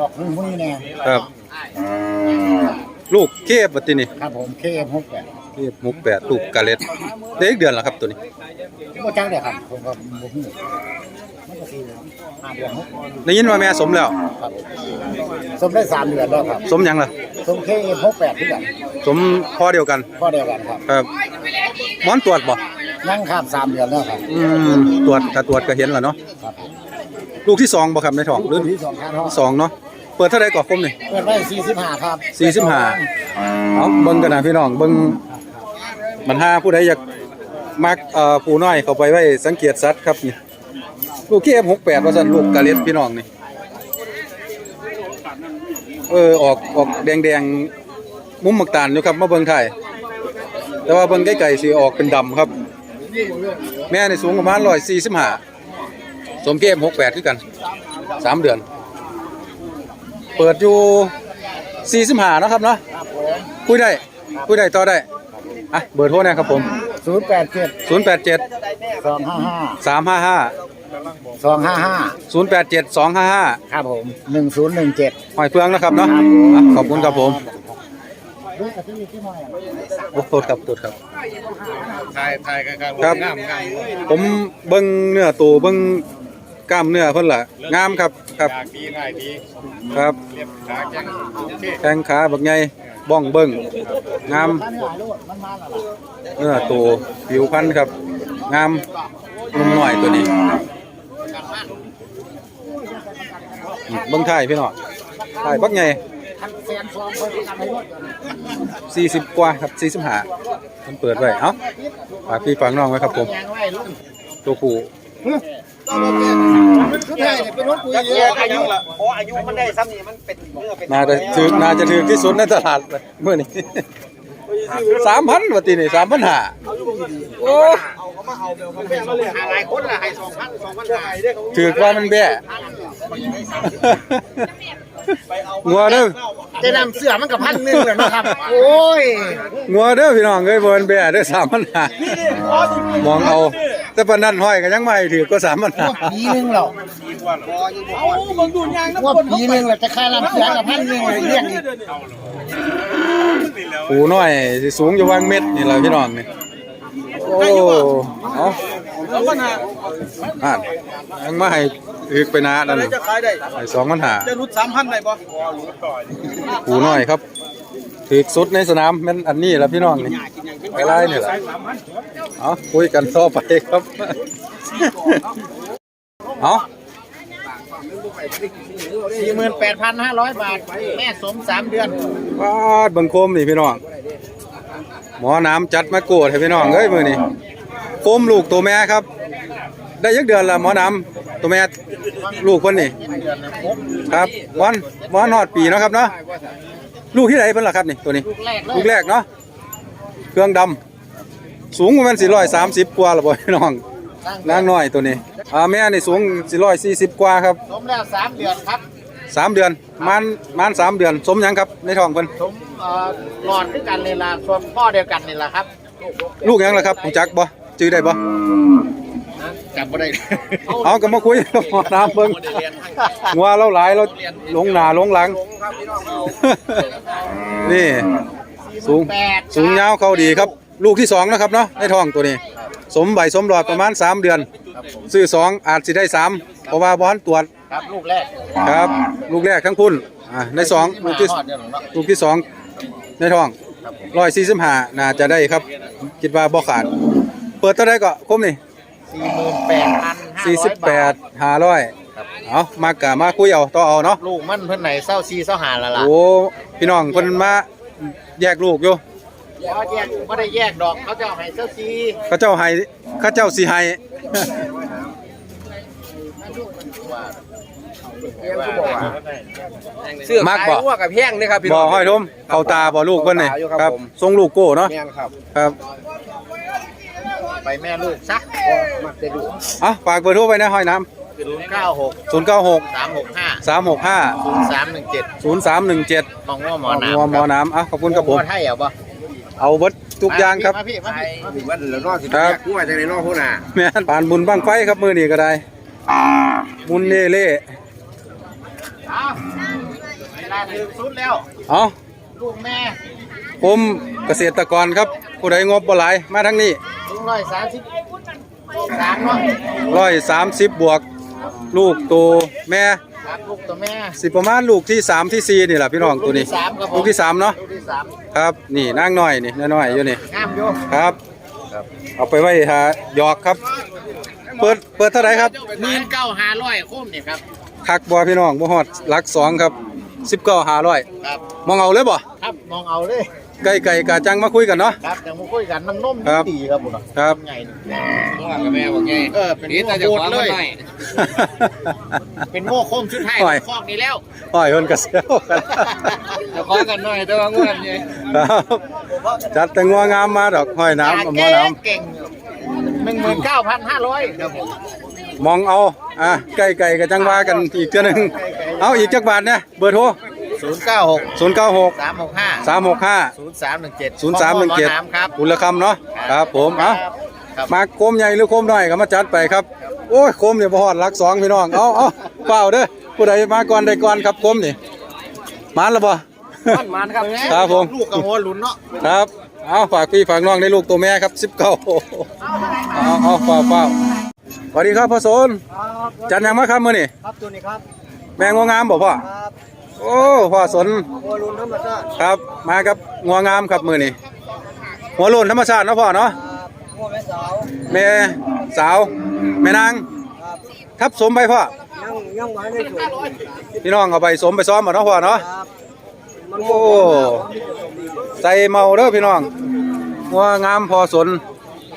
ออกรุ่นพวกนี้แน่ครับ ลูกเคฟบัดทีนี่ครับผมเคเอ็มหกแปดเคฟหกแปดลูกกาเล็ดเด็กเดือนแล้วครับตัวนี้ก็จ้างเดียวครับผมก็บ่ฮู้มันก็คือห้าเดือนหกได้ยินว่าแม่สมแล้ว ครับสมได้สามเดือนแล้วครับสมหยังล่ะสมเคเอ็มหกแปดที่กันสมพ่อเดียวกันข้อเดียวกันครับครับหมอนตรวจบ่นั่งข้ามสามเดือนแล้วครับอืมตรวจถ้าตรวจก็เห็นแล้วเนาะครับลูกที่สองบ่ครับในท้องหรือรุ่นที่สองครับสองเนาะ เปิดเท่าไหร่ก่อนคมนี่เปิดไว้สี่สิบห้าครับสี่สิบห้าเอาเบิ่งกันนะพี่น้องเบิ่งมันหาผู้ใดอยากมักเอ่อผู้น้อยเข้าไปไว้สังเกตสัตว์ครับนี่ลูก KF68 ว่าซั่นลูกกะเล็ดพี่น้องนี่เออออกออกแดงๆมุมหมักตาลอยู่ครับมาเบิ่งไทยแต่ว่าเบิ่งใกล้ๆสิออกเป็นดำครับ แม่นี่สูงประมาณ145สม KF68 คือกันสามเดือน เปิดอยู่45เนาะครับเนาะครับผมคุยได้คุยได้ต่อได้อะเบอร์โทรนะครับผมศูนย์แปดเจ็ด087สองห้าห้า355สองห้าห้า087 255ครับผมหนึ่งศูนย์หนึ่งเจ็ดหอยเฟืองนะครับเนาะอะขอบคุณครับผมโอ้โทษครับโทษครับถ่ายถ่ายกันครับครับงามงามผมเบิ่งเนื้อตัวเบิ่ง กล้ามเนื้อเพิ่นล่ะงามครับครับอยากดีถ่ายดีครับเรียบขาแข็งโอเคแข้งขาบักใหญ่บ้องเบิ่งงามเนื้อตัวผิวพรรณครับ งามนุ่มหน่อยตัวนี้อืมเบิ่งไทยพี่น้องไทยบักใหญ่สี่สิบกว่าครับสี่สิบห้ามันเปิดไว้เอ้าฝากพี่ฝากน้องไว้ครับผม ตัวผู้ อายุละพออายุมันได้ซ้ำนี่มันเป็นเนื้อเป็นน่าจะถือน่าจะถือที่สุดในตลาดเมื่อนี้สามพันวันตีนี่สามพันห้าโอ้หลายคนละให้สองพันสองพันหายได้เขาถือว่ามันแบ่งัวเด้อจะนำเสื้อมันกับพันหนึ่งเลยนะครับ โอ้ยงัวเด้อพี่น้องเอ้ยบ่มันแบ่เด้อสามพันห้ามองเอา แต่ปานนั้นห้อยก็ยังไม่ถือก็สามพันห้าปีหนึงหรอกว่าปีหนึงเราจะค่านำเสื้อกับพันหนึ่งเลยเรียกอีกปูน้อยสิสูงอยู่วางเม็ดนี่แหละพี่น้องนี่โอ้เอาอ่านยังมาให้อึกไปนะนั่นจะขายได้ให้สองพันห้าจะรุดสามพันได้ปะ ปูน้อยครับ ถือสุดในสนามแม่นอันนี้แหละพี่น้องนี่ไปไล่นี่แหละเอาคุยกันต่อไปครับเอาสี่หมื่นแปดพันห้าร้อยบาท แม่สมสามเดือนวาดบังคมนี่พี่น้อง หมอน้ำจัดมาโกดให้พี่น้องเอ้ยมือนี่โคมลูกตัวแม่ครับ ได้ยักเดือนละหมอน้ำตัวแม่ลูกคนนี่ครับวันวันนอดปีเนาะครับเนาะ ลูกที่ไหนเพิ่นล่ะครับนี่ตัวนี้ ลูกแรกเลยลูกแรกเนาะเครื่องดำสูงประมาณ430 กว่าละบ่พี่น้องนางน้อยตัวนี้อ่าแม่นี่สูง440 กว่าครับสมแล้วสามเดือนครับสามเดือนมันมันสามเดือน สมหยังครับในท้องเพิ่นสมเอ่อหลอดด้วยกันนี่ละส่วนพ่อเดียวกันนี่ละครับ ลูกหยังล่ะครับรู้จักบ่จื้อได้บ่ จำไม่ได้เอาก็มาคุยกับหมอน้ำเบิ่งงัวเราหลายเราลงหน้าลงหลัง นี่ สูงแปดสูงยาวเขาดีครับ ลูกที่สองนะครับเนาะในท้องตัวนี้ สมใบสมหลอดประมาณ 3 เดือน ซื้อสองอาจสิได้สามเพราะว่าบอนตรวจครับลูกแรกครับ ลูกแรกทั้งพุ่นอ่าในสองลูกที่ทอดเดือนหนึ่งเนาะลูกที่สองในท้องร้อยสี่สิบห้าน่าจะได้ครับ คิดว่าบ่ขาด เปิดเท่าไรก็คมนี่ สี่หมื่นแปดพันห้าสี่ร้อสิยบแปบาดท ห้าร้อยเอามากะมาคุยเอาต่อเอาเนาะลูกมันเพิ่นไหนเศร้าซีเศร้าหาและล่ะโอ้พี่น้องเพิ่นมาแยกลูกอยู่เขาแยกไม่ได้แยกดอกเขาจะเอาให้เศร้าซีเขาเจ้าให้เขาเจ้าสิให้เสื้อมักขายบ่หัวกับแห้งนี่ครับพี่บ่น้อง ห้อยทมเข้าตาบ่ลูกเพิ่นนี่เข้าตาอยู่ครับครับผม ทรงลูกโก้เนาะแม่นครับ ครับ ไปแม่ลูกซะมักได้ดูอะฝากเบอร์โทรไว้นะห้อยน้ศูนย์เก้าหกำ096สามหกห้า365ศูนย์สามหนึ่งเจ็ด0317มองว่าหมอหมน้ำอหมอน้ำอะขอบคุณครับผมไทยเหรอปะเอาเบิดทุกอย่างครับมาพี่มาพี่มาพี่วันแล้วนอกสิครับกู้มาจากในนอกพุ่นน่ะแม่นปานบุญบ้างไฟครับมือนี้ก็ได้บุญเล่เล่เอาลาถึงสุดแล้วเอาลูกแม่ผมเกษตรกรครับผู้ใดงบบ่หลายมาทั้งนี้ ลุงร้อยสามสิบสามเนาะร้อยสามสิบบวก ลูกตัวแม่ครับลูกตัวแม่ สิประมาณลูกที่สามที่สี่นี่แหละพี่น้องตัวนี้ ลูกที่สามครับผม ลูกที่สามเนาะ ลูกที่สามครับนี่นางน้อยนี่น้อยๆอยู่นี่ งามอยู่ครับ เอาไปไว้หาหยอกครับ เปิดเปิดเท่าไหร่ครับหมื่นเก้าห้าร้อยคุ้มเนี่ยครับ คักบ่พี่น้องบ่ฮอดหลักสองครับสิบเก้าห้าร้อยครับ มองเอาเลยบ่ครับมองเอาเลย ไก่ไก่กาจังมาคุยกันเนาะ ครับแต่มาคุยกันน้ำนมครับ ดีครับผมครับไงนี่ว่ากับแม่บอกไงเออเป็นนี่แต่จะโคขตอรมาเลยหน่อยเป็นโม่โคมชุดไทยโอ้ย คอกนี้แล้วห้อยเพิ่นก็เสียวกันจะขอกันหน่อยแต่ว่างวดไงครับจัดแต่งัวงามมาดอกห้อยน้ำกับหมอน้เก่งหนึ่งหมื่นเก้าพันห้าร้อยครับผมำมองเอาอะไก่ไก่ก็จังว่ากันอีกเทื่อหนึงเอาอีกจักบาทเนี่ยเบอร์โทร ศูนย์เก้าหก096 สามหกห้า365 ศูนย์สามหนึ่งเจ็ด0317ครับอุลคำเนาะครับผมเอ้าครับ มาโคมใหญ่หรือโคมน้อยก็มาจัดไปครับ โอ้ยโคมเนี่ยบ่ฮอดหลักสองพี่น้อง เอาเอาเปล่าเด้อผู้ใดมาก่อนได้ก่อนครับโคมนี่มานแล้วบ่ มันมันครับครับผม ลูกกับหัวหลุนเนาะ ครับ เอาฝากพี่ฝากน้องในลูกตัวแม่ครับสิบเก้าเอาเอาเฝ้าเฝ้าสวัสดีครับพ่อโซน จันยังมาครับมื้อนี่ครับตัวนี้ครับ แม่งวงามบ่พ่อ ครับ โอ้พ่อสนหัวหลุนธรรมชาติครับ มากับงวงามครับมือนี่หัวโลนธรรมชาตินะพ่อเนาะครับหัวแม่สาวแม่สาวแม่นางทับสมไปพ่อยังยังไว้ในถุงพี่น้องเอาไปสมไปซ้อมบ่เนาะพ่อเนาะโอ้ใส่เมาเด้อพี่น้องงัวงามพอสน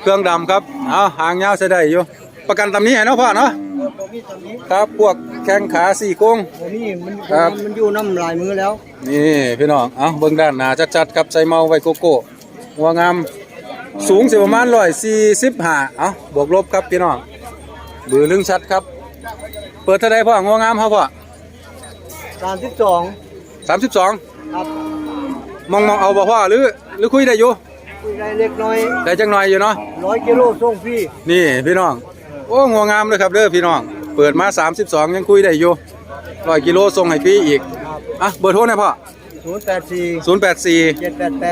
เครื่องดำครับเอาหางยาวใส่ได้อยู่ประกันตำนี้ให้เนาะพ่อเนาะ ผมมีตอนนี้ครับพวกแข้งขาสี่โกงผมมีมันครับ มันอยู่น้ำลายมือแล้วนี่พี่น้อง เอาเบิ่งด้านหน้าชัดๆครับใส่เมาไว้โกโก้หัวงามสูงสิประมาณร้อยสี่สิบห้าเอาบวกลบครับพี่น้องบือลึงชัดครับ เปิดเท่าไรพ่อหัวงามเขาพ่อสามสิบสองสามสิบสองครับมองมองเอาบ่พ่อหรือหรือคุยได้อยู่คุยได้เล็กน้อยได้จังหน่อยอยู่เนาะ ร้อยกิโลส่งพี่นี่พี่น้อง โอ้หัวงามเลยครับเด้อพี่น้อง เปิดมา 32 ยังคุยได้อยู่ร้อยกิโลส่งให้พี่อีก อะ เบอร์โทรหนะพ่อ ศูนย์แปดสี่084 เจ็ดแปดแป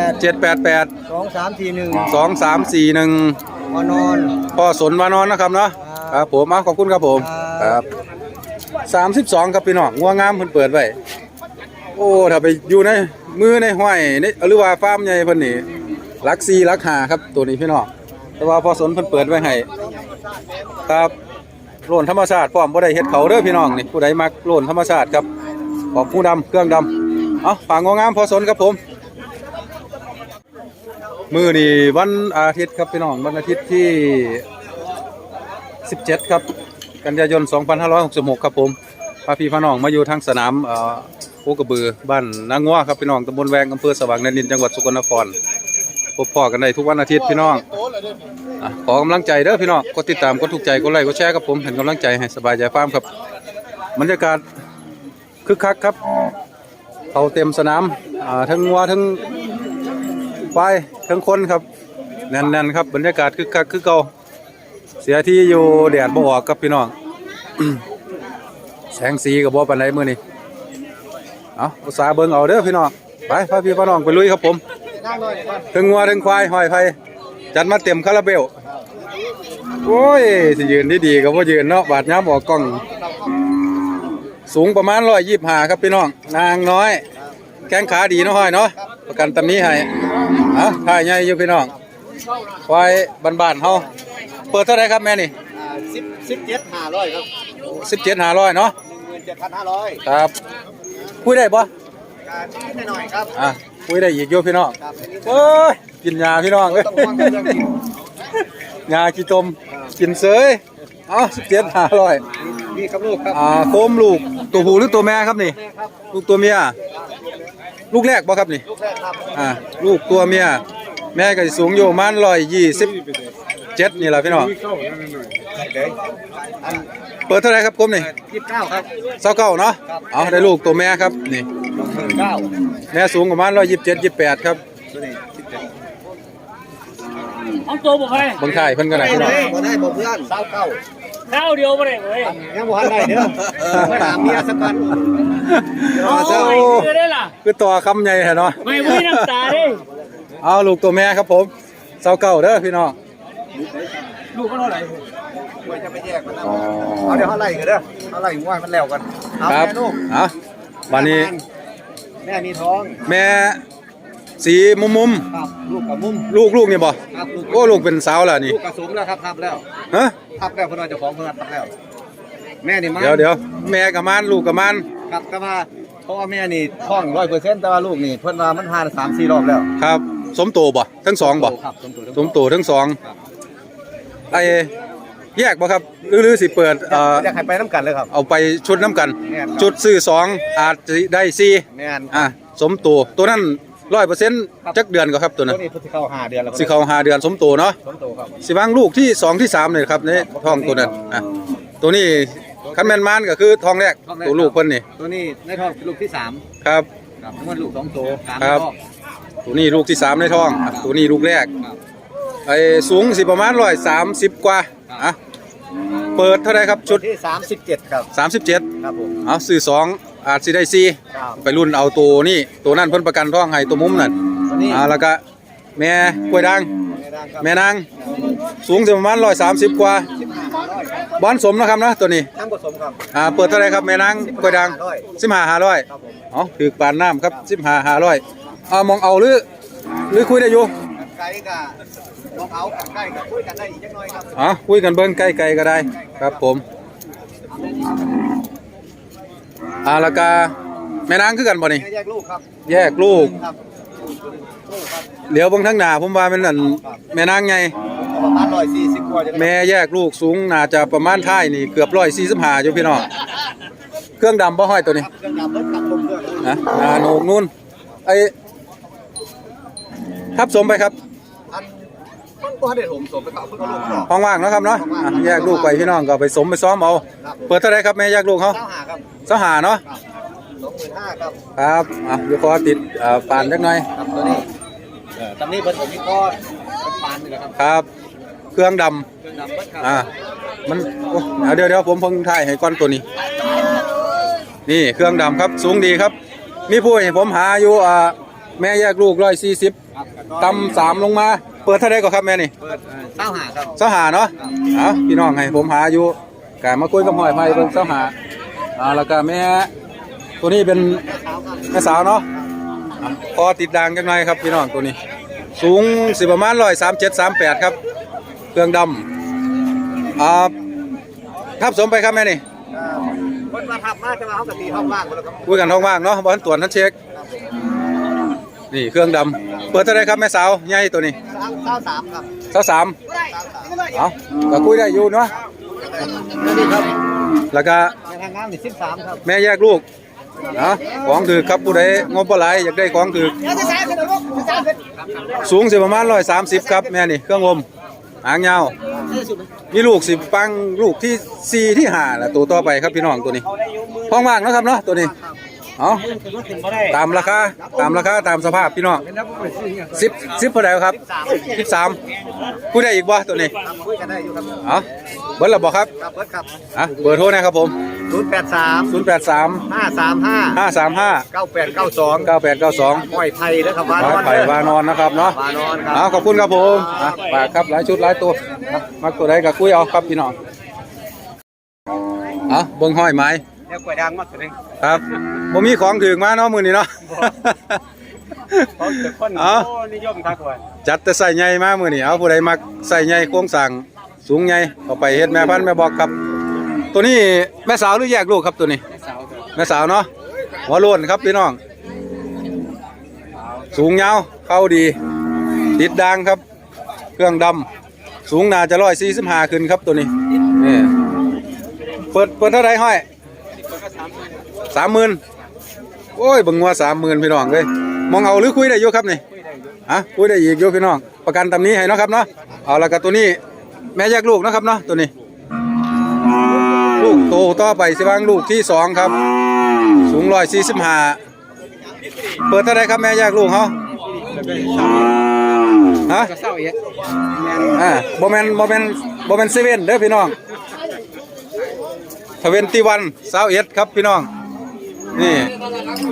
ด788 สองสามสี่หนึ่ง2341มานอน พ่อสนวานอนนะครับเนาะครับผมอะขอบคุณครับผม คครัรับ บ 32 ครับพี่น้องงัวงามเพิ่นเปิดไว้ โอ้ ถ้าไปอยู่ในมือในห้อยในหรือว่าฟาร์มใหญ่เพิ่นนี่หลัก4หลัก5ครับตัวนี้พี่น้อง แต่ว่าพ่อสนเพิ่นเปิดไว้ให้ ครับโลนธรรมชาติพร้อมบ่ได้เฮ็ดเขาเด้อพี่น้องนี่ผู้ใดมักโลนธรรมชาติครับของผู้ดำเครื่องดำเอาฝากงองามพอสนครับผม มือนี่วันอาทิตย์ครับพี่น้องวันอาทิตย์ที่ 17 ครับ กันยายน 2566 ครับผมพาพี่พาน้องมาอยู่ทางสนามอ่อโคกระบือบ้านนางงัวครับพี่น้องตำบลแวงอำเภอสว่างแดนดินจังหวัดสุกลนคร พบพ่อกันได้ทุกวันอาทิตย์พี่น้องอะขอกำลังใจเด้อพี่น้องกดติดตามกดถูกใจกดไลค์กดแชร์ครับผมเห็นกำลังใจให้สบายใจฟาร์มครับบรรยากาศคึกคักครับเขาเต็มสนามอ่าทั้งวัวทั้งควายทั้งคนครับแน่นๆครับบรรยากาศคึกคักคือเก่าเสียที่อยู่แดดบ่ออกครับพี่น้องแสงสีกับบ่ปานใดมื้อนี้เอาอุตสาห์เบิ่งเอาเด้อพี่น้องไปพาพี่พาน้องไปลุยครับผม นั่งหน่อยก่อนถึงงัวถึงควายหอยไฟจัดมาเต็มคาราเบล โอ้ยสิยืนดีๆก็บ่ยืนเนาะบาดย้ำออกกล้อง สูงประมาณร้อยยี่ห้าครับพี่น้อง นางน้อย แข้งขาดีเนาะห้อยเนาะประกันตำนี้ให้เอาถ่ายใหญ่อยู่พี่น้องควายบ้านๆเฮาเปิดเท่าไหรครับแม่นี่สิบสิบเจ็ดห้าร้อยครับสิบเจ็ดห้าร้อยเนาะหนึ่งหมื่นเจ็ดพันห้าร้อยครับคุยได้ปะการนิดหน่อยครับอะ คุยได้อีกอยู่พี่น้องครับเอ้ยกินยาพี่น้องเอ้ยต้องฟังกันเรื่องกินยากี่ตมกินเสยเอ้าสิบเจ็ดห้าร้อยนี่ครับลูกครับอ่าโคมลูกตัวผู้หรือตัวแม่ครับนี่แม่ครับลูกตัวเมียลูกแรกบ่ครับนี่ลูกแรกครับอ่าลูกตัวเมียแม่ก็สิสูงอยู่ประมาณร้อยยี่สิบเจ็ดนี่แหละพี่น้องอันเปิดเท่าไหรครับโคมนี่ยี่สิบเก้าครับเศร้าเก้าเนาะเอาได้ลูกตัวแม่ครับนี่สองหมื่นเก้าแม่สูงประมาณร้อยยี่สิบเจ็ดยี่สิบแปดครับตัวนี้สิบเจ็ดเอาตัวบ่ไปเบิ่งถ่ายเพิ่นก็ได้พี่น้องบ่ได้บ่เพื่อนสาวเก้าข้าวเดียวบ่ได้เว้ยยังบ่ทันได้เด้อมาถามเมียสักก่อนโอ้ยคือได้ล่ะคือต่อคำใหญ่แท้เนาะไม่มีน้ำตาเด้เอาลูกตัวแม่ครับผมเสาเก่าเด้อพี่น้อง ลูกมันเท่าไหร่กล้วยจะไปแยกมันนะเอาเดี๋ยวเขาไล่กันเด้อเขาไล่ง่วยมันแล้วกันเอาครับแม่ลูกเอาวันนี้แม่มีท้องแม่สีมุมมุมครับลูกกับมุมๆลูกลูกนี่บ่ครับลูกโอ้ลูกเป็นสาวแล้วนี่ลูกกระสมแล้วครับทับแล้วฮะทับแล้วเพนว่าเจ้าของเพนว่าทับแล้ว แม่นี่มาเดี๋ยวเดี๋ยวแม่กับมันลูกกับมันครับก็มาเพราะว่าแม่นี่ท้องร้อยเปอร์เซ็นต์แต่ว่าลูกนี่เพิ่นว่ามันผ่านสามสี่รอบแล้วครับ สมโตบ่ทั้งสองบ่ครับสมตัวสมโตทั้งสอง ไอแยกบ่ครับหรือหรือสิเปิดเอ่ออยากให้ไปน้ำกันเลยครับ เอาไปชุดน้ำกัน แม่นครับจุดซื้อสองอาจจะได้สี่แม่น อะสมโตตัวนั้นร้อยเปอร์เซ็นต์จักเดือนก็ครับตัวตันั้วนนี้เพิ่งสิเข้าห้าเดือนแล้วสิเขาหาเดือนสมโตเนาะสมตัวครับสิวางลูกที่สองที่สามเลยครับในท้องตัวนั้นอะตัวนี้คันแมนมานก็คือท้องแรกตัวลูกเพิ่นนี่ตัวนี้ในท้องเป็นลูกที่สามครับ ครับทั้งหมดลูกสองตัวสามครับ ท้องตัวนี้ลูกที่สามในท้องอะตัวนี้ลูกแรก ครับ ไอ้สูงสิประมาณร้อยสามสิบกว่าอะเปิดเท่าไหรครับชุดที่สามสิบเจ็ดครับ สามสิบเจ็ดครับผมเอาซื้อสองอาจสิได้สี่ครับไปรุ่นเอาตัวนี่ตัวนั้นเพิ่นประกันท้องให้ตัวมุมนั่นตัวนี้อ่าแล้วก็แม่กล้วยด่างแม่ดังครับแม่นางสูงสิประมาณร้อยสามสิบกว่าสิบห้าร้อยครับบ้านสมนะครับเนาะตัวนี้ทั้งผสมครับ อ่าเปิดเท่าไหรครับแม่นางกล้วยด่างสิบห้าห้าร้อยครับผมอ๋อถือปานน้ำครับสิบห้าห้าร้อยอ่ามองเอาหรือหรือคุยได้อยู่ ไก่กับมองเอากับไก่กับคุยกันได้อีกจักหน่อยครับอ๋อคุยกันเบิ้งใกล้ๆก็ได้ ครับผมอ่าแล้วก็แม่นางคือกันบ่นี่แม่แยกลูกครับแยกลูกครับลูกครับเดี๋ยวเบิ่งทางหน้าผมว่ามันนั่นแม่นางไงประมาณร้อยสี่สิบกว่าจะได้แม่แยกลูกสูงน่าจะประมาณท้ายนี่เกือบร้อยสี่สิบห้าอยู่พี่น้องเครื่องดำบ่ห้อยตัวนี้ครับเครื่องดำรถขับลมเครื่องนะอ่าโหนกนู่นไอ้ทับสมไปครับอันมัน ก็ให้ได้ผมสมไปกับเพื่อนเอาลูกมันออก ห้องว่างเนาะครับเนาะอะแยกลูกไปพี่น้องก็ไปสมไปซ้อมเอาเปิดเท่าไหรครับแม่แยกลูกเขาเจ้าหาครับเสาหาเนาะ สองหมื่นห้าครับครับอะเดี๋ยวขอติดอ่าปานจักหน่อย ครับตัวนี้เออตำนี้เพิ่นผมมีก้อนเป็นปานนี่แหละครับครับ เครื่องดเครื่องดำเพิ่นครับำอ่า มันโอ้เอาเดี๋ยวเดี๋ยวผมเพิ่งถ่ายให้ก้อนตัวนี้ นี่เครื่องดำครับ สูงดีครับ มีผู้ให้ผมหาอยู่อ่าแม่แยกลูกร้อยสี่สิบครับตำสามลงมา เปิดเท่าไรก็ครับแม่นี่เปิดเออเจ้าหาครับเสาหาเนาะเอาพี่น้องให้ผมหาอยู่กามาคุยกับหอยไผ่เพิ่นเสาหาอ่าแล้วก็แม่ตัวนี้เป็นเช้าครับแม่สาวเนาะอะพอติดดังจังหน่อยครับพี่น้องตัวนี้ สูงสิประมาณร้อยสามเจ็ดสามแปดครับเครื่องดำอ่าทับสมไปครับแม่นี่เออเพิ่นมาทับมาจะมาเขากะตีห้องว่างหมดแล้วครับคุยกันท้องว่างเนาะบอลตรวจนั้นเช็คนี่เครื่องดำเปิดเท่าไรครับแม่สาวใหญ่ตัวนี้ เช้าเช้าสามครับสาวสามเช้าสามเอาก็คุยได้อยู่เนาะตัวนี้ครับแล้วก็ในทางงานนี่สิบสามครับแม่แยกลูกนะของถือครับผู้ใดงบปลายอยากได้ของถือเดี๋ยวจะสามขึ้นนะลูกจะสามขึ้นสูงสิประมาณร้อยสามสิบครับแม่นี่เครื่องงมหางยาวมีลูกสิปังลูกที่สี่ที่ห้าแหละตัวต่อไปครับพี่น้องตัวนี้ห้องว่างเนาะครับเนาะตัวนี้ เอาตามราคาตามราคาตามสภาพพี่น้องสิบสิบเท่าไหร่ครับสิบสามผู้ใดอีกบ่ตัวนี้คุยกันได้อยู่ครับเอาเบิร์ดระบอกครับครับเบิร์ดครับอะเบอร์โทรนะครับผมศูนย์แปดสามศูนย์แปดสามห้าสามห้าห้าสามห้าเก้าแปดเก้าสองเก้าแปดเก้าสองปล่อยไทยแล้วครับวานวาอนไผ่วานอนนะครับเนาะวานอนครัเอาบขอบคุณครับผมอะฝากครับหลายชุดหลายตัวอะมักตัวใดก็คุยเอาครับพี่น้องเอาเบิ่งห้อยไม้ เดี๋ยวกล้วยดังมากสุดเลยครับบ่มีของถึงมาเนาะมื้อนี้เนาะ เขาจะคนเอาโอ้นิยมทักว่าจัดแต่ใส่ใหญ่มามื้อนี้เอาผู้ใดมักใส่ใหญ่โครงสร้างสูงใหญ่เอาไปเฮ็ดแม่พันธุ์แม่บอกครับ ตัวนี้แม่สาวหรือแยกลูกครับตัวนี้แม่สาวเนาะหัวโล้นครับพี่น้อง สูงยาวเข้าดี ติดดังครับ เครื่องดำสูงน่าจะร้อยสี่สิบห้าขึ้นครับตัวนี้นี่เปิดเปิดเท่าไรห้อย สามหมื่นโอ้ยบังว่าสามหมื่นพี่น้องเลยมองเอาหรือคุยได้อยู่ครับนี่อะคุยได้อีกอยู่พี่น้อง ประกันตำนี้ให้เนาะครับเนาะเอาละกับตัวนี้แม่แยกลูกนะครับเนาะตัวนี้ ลูกโตต่อไปสิบ้างลูกที่สองครับ สูงร้อยสี่สิบห้าเปิดเท่าไรครับแม่แยกลูกเขาฮะจะเศร้าอีกอ่าบ่แมนบ่แมนบ่แมนเซเว่นเด้อพี่น้องทเวนตี้วันสาวเอ็ดครับพี่น้อง นี่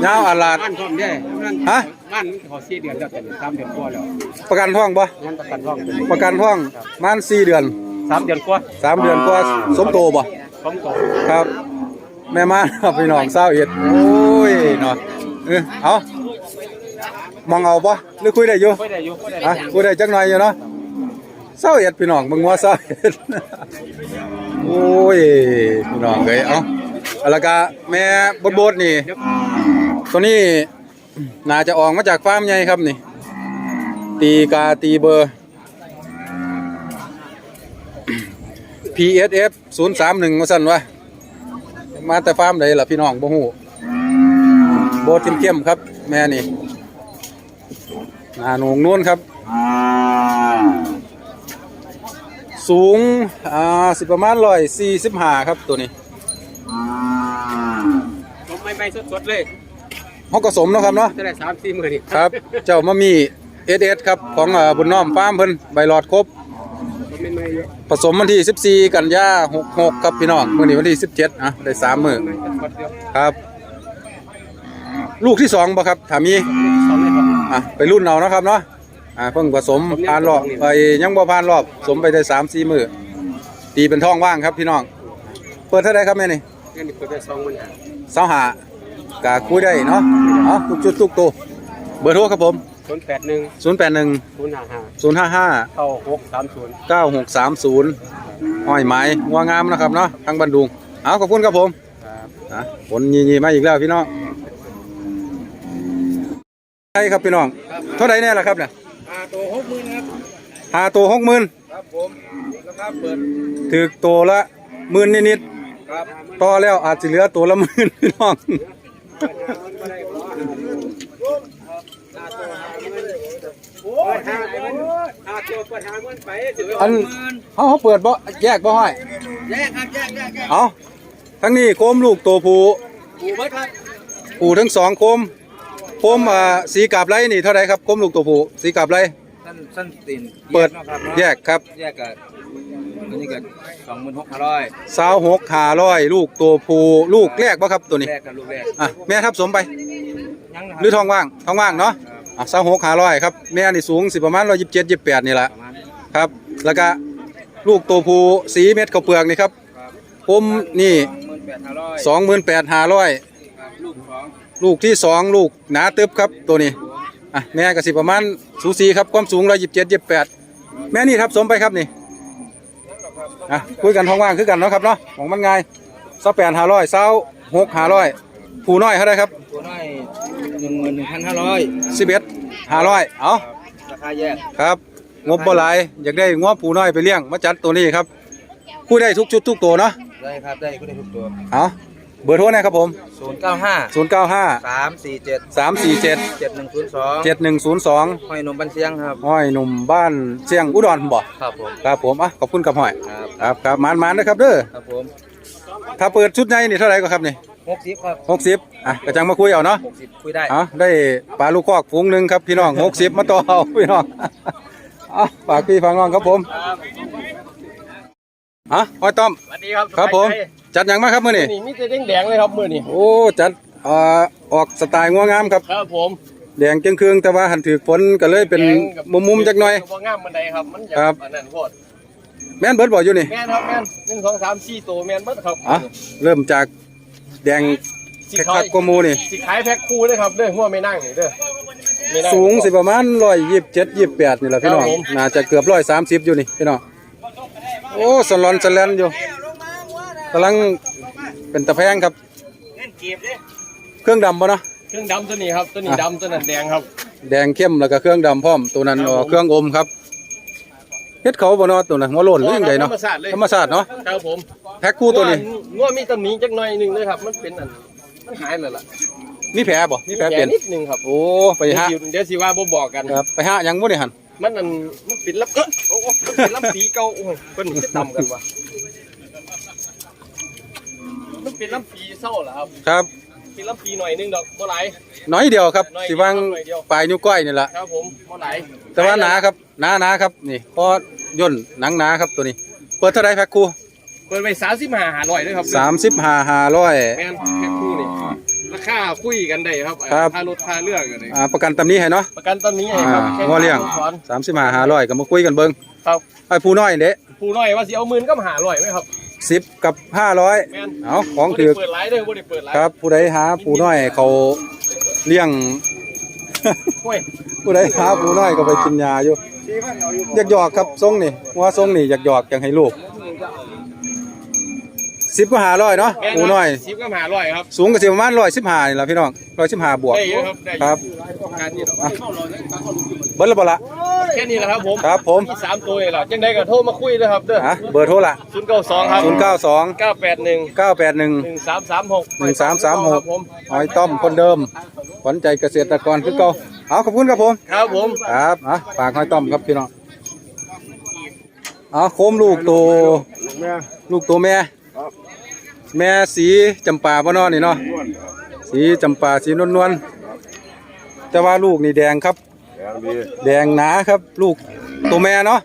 ยาวอาลาด บ้านท่องได้บ้านฮะ บ้านเขาสี่เดือนแล้วแต่สามเดือนกว่าแล้วประกันท้องบ่งั้นประกันท่องเป็นประกันท้องมัน4เดือน สามเดือนกว่าสามเดือนกว่าสมโตบ่พร้อมโตครับ แม่ม่านครับพี่น้องเศร้าเอ็ดโอ้ยเนาะเออเอามองเอาบ่หรือคุยได้อยู่ ไม่ได้อยู่ไม่ได้อะคุยได้จักหน่อยอยู่เนาะเศร้าเอ็ดพี่น้องมึงว่าเศร้าเอ็ด โอ้ยพี่น้องเอ้ยเอา อาละกะแม่บดบดนี่ ตัวนี้น่าจะออกมาจากฟาร์มใหญ่ครับนี่ ตีกาตีเบอร์ PSF 031ว่าซั่นวะมาแต่ฟาร์มใดล่ะพี่น้องบ่ฮู้โบดเข้มๆครับ แม่นี่หนาหนงนูนครับ สูงอ่าสิประมาณ145ครับตัวนี้ ไม่ไม่สดๆเลยเฮาก็สมเนาะครับเนาะ จะได้สามสี่หมื่นนี่ครับ เจ้ามามีเอสเอสครับของอ่าบุญน้อมฟาร์มเพิ่นใบหลอดครบผมไม่ไม่เยอะผสมวันที่ 14 กันยา66 ครับพี่น้องมื้อนี้วันที่ 17อะได้3มื้อไม่สดๆเดียวครับ ลูกที่2บ่ครับถ้ามีสองเลยครับ อะไปรุ่นเอาเนาะครับเนาะอ่าเพิ่งผสมผ่านรอบไปยังบ่ผ่านรอบสมไปได้3 4มื้อตีเป็นท้องว่างครับพี่น้อง เปิดเท่าไหร่ครับแม่นี่ นนี่เปิดได้สองหมื่นห้าเสาหากะคุยได้เนาะเอาทุกจุดทุกตัวเบอร์โทรครับผม ศูนย์แปดหนึ่ง081 ศูนย์ห้าห้า055เข้าหกสามศูนย์ 9630ห้อยไม้งัวงามนะครับเนาะทางบันดุงเอาขอบคุณครับผมครับ อะผลยีๆมาอีกแล้วพี่น้องใช่ครับพี่น้อง เท่าไหร่แน่ล่ะครับเนี่ยอ่าตัวหกหมื่นครับ หาตัวหกหมื่นครับผมราคาเปิด ถือตัวละหมื่นนิดครับ ต่อแล้วอาจจะเหลือตัวละหมื่นพี่น้องห้าตัวเปิดห้าหมื่นไปถืออันเขาเขาเปิดบ่แยกบ่ห้อยแยกครับแยกแยกแยกเอาทั้งนี้โคมลูกตัวผู้ปูเบิดครับผู้ทั้งสองโคมโคมอ่าสีกาบไรนี่เท่าไหรครับโคมลูกตัวผู้สีกาบไรสั้นสั้นตีนเปิดนาะครับเนาะแยกครับแยกกัน อันนี้ก็สองหมื่นหกพันร้อยสาวหกขาร้อยลูกตัวผู้ลูกแรกบ่ครับตัวนี้แรกกันลูกแรกอะแม่ทับสมไปยังนะคหรือรับท้องว่างท้องว่างเนาะอะสาวหกขาร้อยครับแม่นี่สูงสิประมาณร้อยยี่สิบเจ็ดยี่สิบแปดนี่แหละประมาณครับ แล้วก็ลูกตัวผู้สีเม็ดข้าวเปลือกนี่ครับครับผมนี่สองหมื่นแปดห้าร้อยสองหมื่นแปดห้าร้อยครับลูกสองลูกที่สองลูกหนาตึบครับตัวนี้อะแม่ก็สิประมาณสูสีครับความสูงร้อยยี่สิบเจ็ดยี่สิบแปดแม่นี่ทับสมไปครับนี่ อะคุยกันท้องว่างคือกันเนาะครับเนาะของมันง่ายสาวแปดห้าร้อยสาวหกห้าร้อยผู้น้อยเท่าไรครับตัวน้อยหนึ่งหมื่นหนึ่งพันห้าร้อยสิบเอ็ดห้าร้อยเอาราคาแยกครับ งบบ่หลายอยากได้งบผู้น้อยไปเลี้ยงมาจัดตัวนี้ครับคุยได้ทุกชุดทุกตัวเนาะได้ครับได้ก็ได้ทุกตัวเอา เบอร์โทรนะครับผม ศูนย์เก้าห้าศูนย์เก้าห้าสามสี่เจ็ดสามสี่เจ็ดเจ็ดหนึ่งศูนย์สองเจ็ดหนึ่งศูนย์สองห้อยนมบันเสียงครับ ห้อยหนุ่มบ้านเชียงอุดรบ่ครับผม ครับผมอะขอบคุณกับห้อย ครับ ครับครับมานมานนะครับเด้อครับผมถ้าเปิดชุดในนี่เท่าไหร่ก็ครับนี่หกสิบครับหกสิบอะกระจังมาคุยเอาเนาะหกสิบคุยได้ เอาได้ปลาลูกคอกฝูงหนึ่งครับพี่น้องหกสิบมาต่อเอาพี่น้องอะฝากพี่ฝากน้องครับผม อะห้อยต้อม สวัสดีครับครับผม จัดหยังมาครับมื้อนี้ นี่มีแต่แดงๆเลยครับมือนี่โอ้จัดอ่าออกสไตล์งัวงามครับ ครับผมแดงเกรืองๆแต่ว่าหันถือฝนก็เลยเป็นมุมๆจักหน่อย บ่งามบันไดครับ มันอยากครับ อันนั้นโพดแม่นเบิดบ่อยู่นี่แม่นครับแม่นหนึ่งสองสามสี่ตัวแม่นเบิดครับอะเริ่มจากแดงสิคักๆกว่าหมูนี่ สิขายแพ็คคู่เลยครับเด้อหัวไม่นั่งนี่เด้อไม่นั่ สูงสิประมาณร้อยยี่สิบเจ็ดยี่สิบแปดนี่แหละพี่น้องครับผม น่าจะเกือบร้อยสามสิบอยู่นี่พี่น้อง โอ้สลอนสแลนอยู่กำลังเป็นตะแพงครับเครื่องดำปะเนาะ เครื่องดำตัวนี้ครับ ตัวนี้อะ ดำตัวนั้นแดงครับ แดงเข้มแล้วก็เครื่องดำพร้อมตัวนั้นครับอ๋อผมเครื่องอมครับเฮ็ดเขาบ่เนาะตัวนั้นหัวโล้นหรือยังไงเนาะธรรมชาติเลยธรรมชาติเนาะครับผมแพ็คคู่ตัวนี้งัวมีตำหนิจักหน่อยหนึงเลยครับ มันเป็นอัน มันหายแล้วล่ะมีแผลบ่มีแผลเป็นนิดนึงครับโอ้ไปเดี๋ยวฮะสิเดี๋ยวสิว่าบ่บอกกัน ครับไปฮะยังบ่ได้หัน มันอันมันปิดลับเอ้อโอ้โหมันเป็นลับสีเก่าโอ้ยเพิ่นจะต่ำกันวะมันเป็นลับปีเศร้าเหรอครับครับเป็นลับปีหน่อยหนึงดอกบ่หลายน้อยเดียวครับน้อยเดีสิยววางน้อยเดียวปลายนิ้วก้อยนี่ล่ะครับผมบ่หลายแต่ว่าหนาครับหนาหนาครับนี่พอย่นหนังหนาครับตัวนี้ เปิดเท่าไหรแพ็คคู่เปิดไป35 500ด้วยครับสามสิบห้าห้าร้อยแม่นแพ็คคู่นี่ ราคาคุยกันได้ครับครับ ค่ารถค่าเรือกันเลยอ่าประกันตำนี้ให้เนาะ ประกันตอนนี้ให้อ่าครับแค่งัวเลี้ยงถอน สามสิบห้าห้าร้อยก็มาคุยกันเบิ่งครับ ไอ้ผู้น้อยเด้ผู้น้อยว่าสิเอาหมื่นก็มาหาร้อยไหมครับ สิบกับห้าร้อยแม่น เอาของบ่ถืได้อเปิดไลฟ์เด้อบ่ได้เปิดไลฟ์ครับผู้ใดหาผู้น้อยเขาเลี้ยงห้วยผู้ใดหาผู้น้อยก็ไปกินยาอยู่อยากหยอกครับทรงนี่ว่าทรงนี่อยากหยอกอยากให้ลูก สิบก็หาร้อยเนาะแม่นผู้น้อย สิบก็มาหาร้อยครับ สูงก็สิประมาณร้อยสิบห้านี่ละพี่น้องร้อยสิบห้าบวก ได้เยอะครับได้เยคอะรับ การนี่หรอกอะเบิ้ลละบ่ละแค่นี้แหละครับผมครับผมมีสามตัวเองเหรอจังได้ก็โทรมาคุยเลยครับเด้ออะเบอร์โทรละศูนย์เก้าสองครับศูนย์เก้าสองเก้าแปดหนึ่งเก้าแปดหนึ่งหนึ่งสามสามหกหนึ่งสามสามหกผมหอยต้อมคนเดิมขวัญใจเกษตรกรคือเก่าเอาขอบคุณครับผม ครับผม ครับอะฝากหอยต้อมครับพี่น้องเอาโคมลูกตัวลูกตัวแม่ แม่สีจำปาบ่เนอนี่เนาะสีจำปาสีนวลนวลๆแต่ว่าลูกนี่แดงครับแดงหนาครับ ลูกตัวแม่เนาะ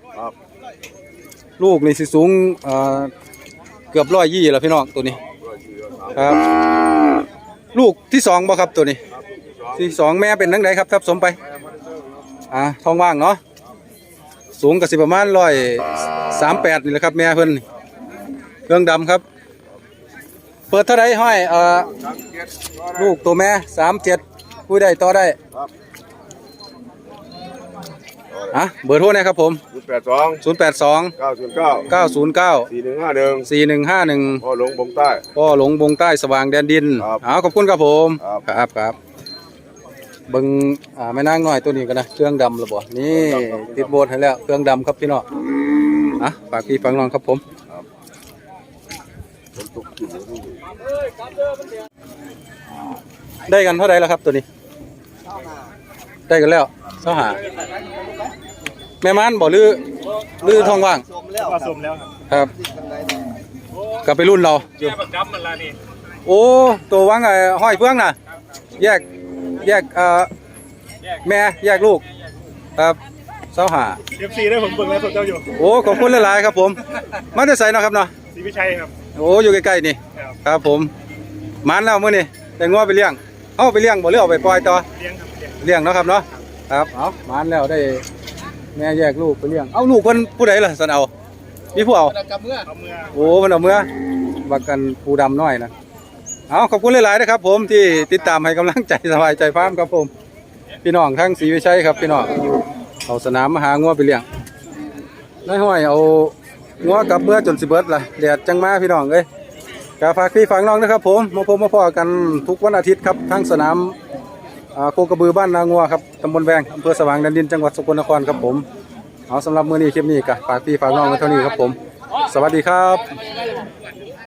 ลูกนี่สิสูงเอ่อเกือบร้อยยี่แล้วพี่น้องตัวนี้ครับ ลูกที่สองบ่ครับตัวนี้ ที่สองแม่เป็นนังไดครับทับสมไปอ่าท้องว่างเนาะสูงกับสิประมาณร้อยสามแปดนี่แหละครับ แม่เพิ่นเครื่องดำครับ เปิดเท่าไรห้อยเอ่อลูกตัวแม่สามเจ็ดคุยได้ต่อได้อะเบอร์โทรนะครับผมแปดสอง0 8 2เก้าศูนย์เก้า9 0 9สี่หนึ่งห้าหนึ่ง4 1 5 1พ่อหลวงบงใต้พ่อหลงบงใต้สว่างแดนดินครับเอาขอบคุณครับผมครับครับครับเบิ่งอ่าแม่นางน้อยตัวนี้กันนะเครื่องดำระบ่นี่ติดโบสให้แล้วเครื่องดำครับพี่น้องอะฝากพี่ฟังน้องครับผม ได้กันเท่าไหร่แล้วครับตัวนี้ ได้กันแล้วเท่าหาแม่มันบ่ลือลือทองว่างผสมแล้วครับครับกลับไปรุ่นเราแก้ประกับมันละนี่โอ้ตัวว่างไอ้ห้อยเฟืองน่ะ แยกแยกเอ่อแม่แยกลูกครับเสาหาเอฟซีได้ผมเบิ่งแล้วสดเจ้าอยู่โอ้ขอบคุณหลายๆครับผมมาจะใส่นาะครับเนาะศรีวิชัยครับโอ้อยู่ใกล้ๆนี่ครับครั บผมมันแล้วมื้อนี้ได้งัวไปเลี้ยงเอาไปเลี้ยงบ่หรือเอาไปปล่อยต่อเลี้ยงครับเลี้ยงเลี้ยงเนาะครับเนาะครับเอามันแล้วได้แม่แยกลูกไปเลี้ยง เอาลูกเพิ่นผู้ใดล่ะสันเอามีผู้เอาเอาเมื่อโอ้มันเอาเมื่อบักกันปูดำน้อยนะเอาขอบคุณหลายๆนะครับผมที่ติดตามให้กำลังใจสบายใจฟาร์มครับผม พี่น้องทั้งศรีวิชัยครับพี่น้องเอาสนามมาหางัวไปเลี้ยงนายห้อยเอางัวกลับเมื่อจนสิเบิดล่ะแดดจังมาพี่น้องเอ้ย กาฝากพี่ฝากน้องนะครับผมมาพบมาพ่อกันทุกวันอาทิตย์ครับทั้งสนามโคกระบือบ้านนางัวครับตำบลแวงอำเภอสว่างแดนดินจังหวัดสกลนครครับผมเอาสำหรับมื้อนี้คลิปนี้ก็ฝากพี่ฝากน้องไว้เท่านี้ครับผม สวัสดีครับ